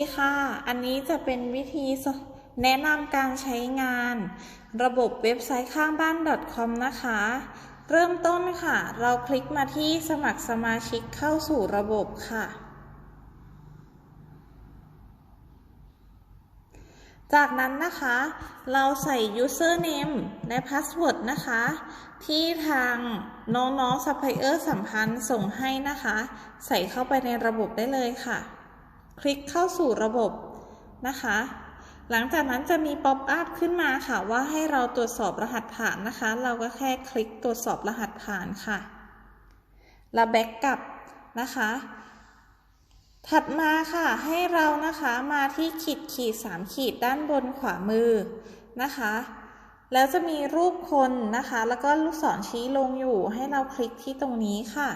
ดีค่ะ อันนี้จะเป็นวิธีแนะนำการใช้งาน ระบบเว็บไซต์ข้างบ้าน .com นะคะ เริ่มต้นค่ะ เราคลิกมาที่สมัครสมาชิกเข้าสู่ระบบค่ะ จากนั้นนะคะ เราใส่ username และ password นะคะ ที่ทางน้องๆ supplier สัมพันธ์ส่งให้นะคะ ใส่เข้าไปในระบบได้เลยค่ะ คลิกเข้าสู่ระบบนะคะ หลังจากนั้นจะมีป๊อปอัพขึ้นมาค่ะว่าให้เราตรวจสอบรหัสผ่านนะคะ เราก็แค่คลิกตรวจสอบรหัสผ่านค่ะแล้วแบ็กกลับนะคะ ถัดมาค่ะให้เรานะคะมาที่ขีดขีดสามขีดด้านบนขวามือนะคะ แล้วจะมีรูปคนนะคะ แล้วก็ลูกศรชี้ลงอยู่ให้เราคลิกที่ตรงนี้ค่ะ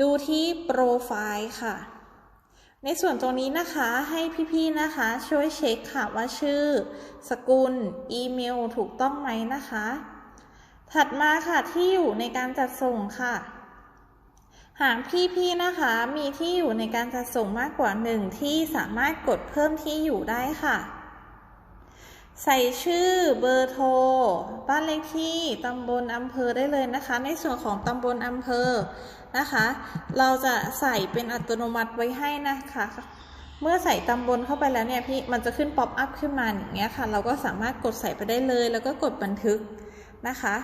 ดูที่โปรไฟล์ค่ะ ในส่วนตรงนี้นะคะให้พี่ๆนะคะ ช่วยเช็คค่ะว่าชื่อ สกุล อีเมล ถูกต้องไหมนะคะ ถัดมาค่ะที่อยู่ในการจัดส่งค่ะ หากพี่ๆนะคะ มีที่อยู่ในการจัดส่งมากกว่าหนึ่งที่สามารถกดเพิ่มที่อยู่ได้ค่ะ ใส่ชื่อเบอร์โทร บ้านเลขที่ตำบลอำเภอได้เลยนะคะ ในส่วนของตำบลอำเภอนะคะ เราจะใส่เป็นอัตโนมัติไว้ให้นะคะ เมื่อใส่ตำบลเข้าไปแล้วเนี่ยพี่มันจะขึ้นป๊อปอัพขึ้นมาอย่างเงี้ยค่ะ เราก็สามารถกดใส่ไปได้เลย แล้วก็กดบันทึกนะคะ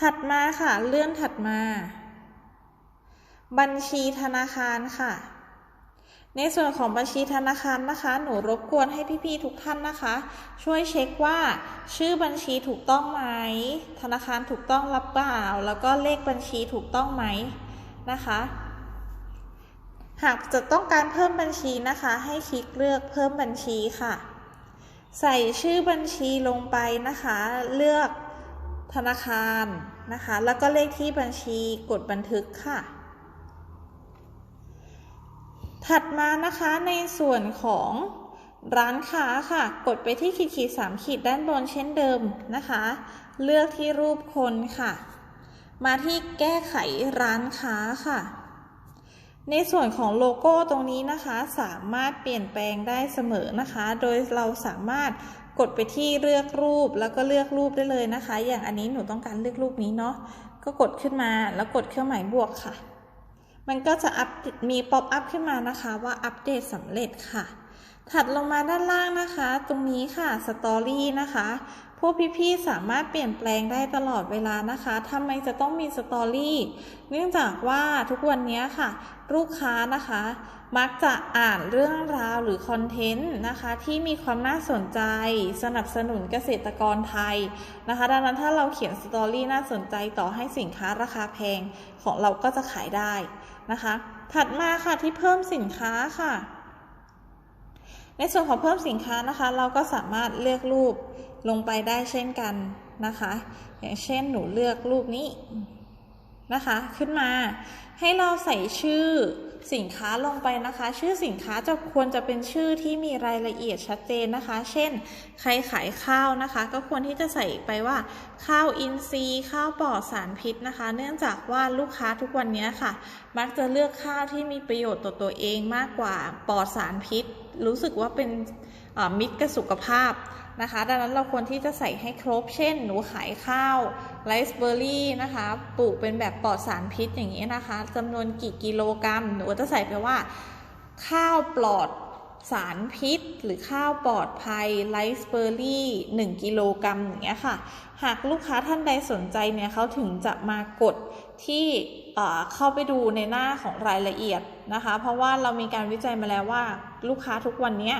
ถัดมาค่ะเลื่อนถัดมา บัญชีธนาคารค่ะ ในส่วนของบัญชีธนาคารนะคะ หนูรบกวนให้พี่ๆทุกท่านนะคะ ช่วยเช็คว่า ชื่อบัญชีถูกต้องไหม ธนาคารถูกต้องรับเปล่า แล้วก็เลขบัญชีถูกต้องไหมนะคะ หากจะต้องการเพิ่มบัญชีนะคะ ให้คลิกเลือกเพิ่มบัญชีค่ะ ใส่ชื่อบัญชีลงไปนะคะ เลือกธนาคารนะคะ แล้วก็เลขที่บัญชีกดบันทึกค่ะ ถัดมานะคะในส่วนของร้านค้าค่ะ กดไปที่ขีดขีดสามขีดด้านบนเช่นเดิมนะคะ เลือกที่รูปคนค่ะ มาที่แก้ไขร้านค้าค่ะ ในส่วนของโลโก้ตรงนี้นะคะ สามารถเปลี่ยนแปลงได้เสมอนะคะ โดยเราสามารถกดไปที่เลือกรูปแล้วก็เลือกรูปได้เลยนะคะ อย่างอันนี้หนูต้องการเลือกรูปนี้เนาะก็กดขึ้นมาแล้วกดเครื่องหมายบวกค่ะ มันก็จะอัพมีป๊อปอัพขึ้นมานะคะว่าอัปเดตสำเร็จค่ะ ถัดลงมาด้านล่างนะคะ ตรงนี้ค่ะสตอรี่นะคะ พวกพี่ๆสามารถเปลี่ยนแปลงได้ตลอดเวลานะคะทำไมจะต้องมีสตอรี่ เนื่องจากว่าทุกวันนี้ค่ะ ลูกค้านะคะ มักจะอ่านเรื่องราวหรือคอนเทนต์นะคะ ที่มีความน่าสนใจ สนับสนุนเกษตรกรไทยนะคะ ดังนั้นถ้าเราเขียนสตอรี่น่าสนใจต่อให้สินค้าราคาแพงของเราก็จะขายได้ นะคะ ถัดมาค่ะที่เพิ่มสินค้าค่ะ ในส่วนของเพิ่มสินค้านะคะ เราก็สามารถเลือกรูปลงไปได้เช่นกันนะคะ อย่างเช่นหนูเลือกรูปนี้ นะคะขึ้นมา ให้เราใส่ชื่อสินค้าลงไปนะคะ ชื่อสินค้าจะควรจะเป็นชื่อที่มีรายละเอียดชัดเจนนะคะ เช่น ใครขายข้าวนะคะ ก็ควรที่จะใส่ไปว่าข้าวอินทรีย์ข้าวปลอดสารพิษนะคะ เนื่องจากว่าลูกค้าทุกวันนี้ค่ะ มักจะเลือกข้าวที่มีประโยชน์ต่อตัวเองมากกว่าปลอดสารพิษรู้สึกว่าเป็นมิตรกับสุขภาพนะคะ ดังนั้นเราควรที่จะใส่ให้ครบ เช่น หนูขายข้าวไรซ์เบอร์รี่นะคะ ปลูกเป็นแบบปลอดสารพิษอย่างนี้นะคะจำนวนกี่กิโลกรัม หนูจะใส่ไปว่า ข้าวปลอด สารพิษ หรือข้าวปลอดภัยไรซ์เบอร์รี่ 1 กิโลกรัมอย่างเงี้ยค่ะ หากลูกค้าท่านใดสนใจเนี่ยเขาถึงจะมากดที่เข้าไปดูในหน้าของรายละเอียดนะคะ เพราะว่าเรามีการวิจัยมาแล้วว่า ลูกค้าทุกวันนี้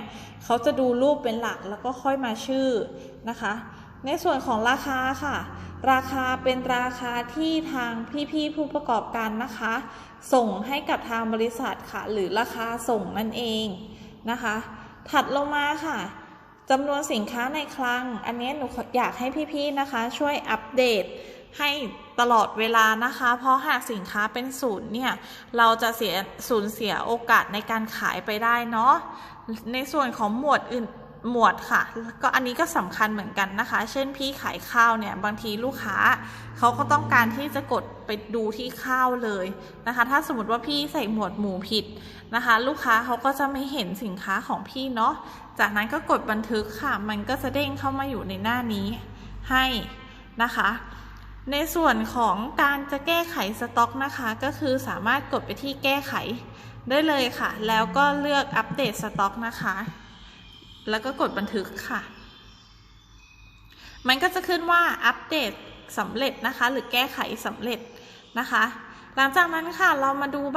เขาจะดูรูปเป็นหลักแล้วก็ค่อยมาชื่อนะคะ ในส่วนของราคาค่ะ ราคาเป็นราคาที่ทางพี่ๆผู้ประกอบการนะคะ ส่งให้กับทางบริษัทค่ะ หรือราคาส่งนั่นเอง นะคะ ถัดลงมาค่ะจำนวนสินค้าในคลัง อันนี้หนูอยากให้พี่ๆนะคะ ช่วยอัปเดตให้ตลอดเวลานะคะ เพราะหากสินค้าเป็นศูนย์เนี่ย เราจะเสียสูญเสียโอกาสในการขายไปได้เนาะ ในส่วนของหมวดอื่น หมวดค่ะก็อันนี้ก็สำคัญเหมือนกันนะคะ เช่นพี่ขายข้าวเนี่ยบางทีลูกค้าเขาก็ต้องการที่จะกดไปดูที่ข้าวเลยนะคะ ถ้าสมมติว่าพี่ใส่หมวดหมู่ผิดนะคะ ลูกค้าเขาก็จะไม่เห็นสินค้าของพี่เนาะจากนั้นก็กดบันทึกค่ะ มันก็จะเด้งเข้ามาอยู่ในหน้านี้ให้นะคะ ในส่วนของการจะแก้ไขสต็อกนะคะ ก็คือสามารถกดไปที่แก้ไขได้เลยค่ะ แล้วก็เลือกอัปเดตสต็อกนะคะ แล้วก็กดบันทึกค่ะ มันก็จะขึ้นว่าอัปเดตสำเร็จนะคะ หรือแก้ไขสำเร็จนะคะ หลังจากนั้นค่ะเรามาดู